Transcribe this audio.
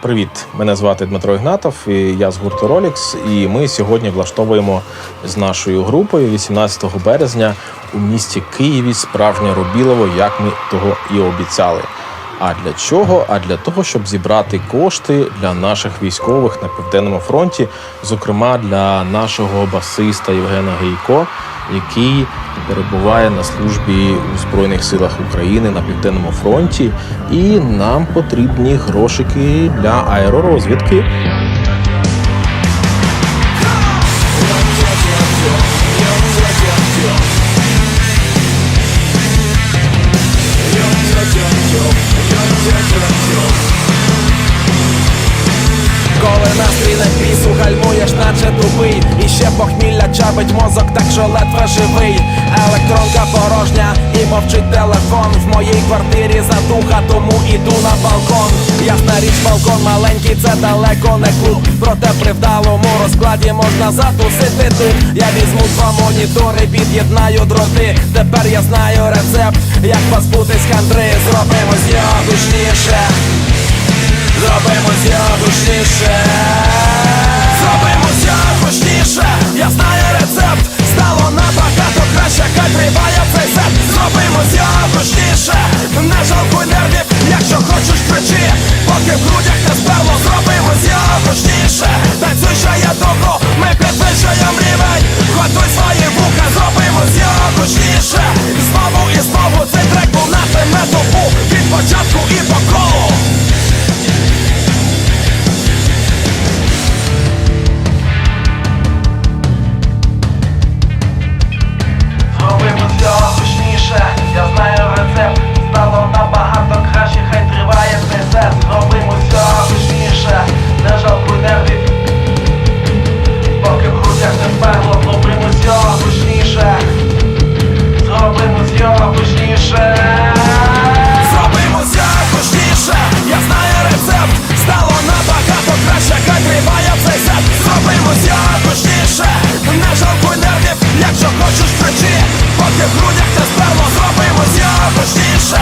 Привіт, мене звати Дмитро Ігнатов, і я з гурту Rolex. І ми сьогодні влаштовуємо з нашою групою 18 березня у місті Києві справжнє Робілово, як ми того і обіцяли. А для чого? А для того, щоб зібрати кошти для наших військових на південному фронті, зокрема для нашого басиста Євгена Гейко, який перебуває на службі у Збройних силах України на південному фронті, і нам потрібні грошики для аеророзвідки. Коли настрій на ледве живий. Електронка порожня і мовчить телефон. В моїй квартирі задуха, тому іду на балкон. Ясна річ, балкон маленький, це далеко не клуб. Проте при вдалому розкладі можна затусити тут Я візьму два монітори, під'єднаю дроти. Тепер я знаю рецепт, як позбутись хандри. Зробимо з його гучніше Поки в грудях та сперма зробимо з'явочніше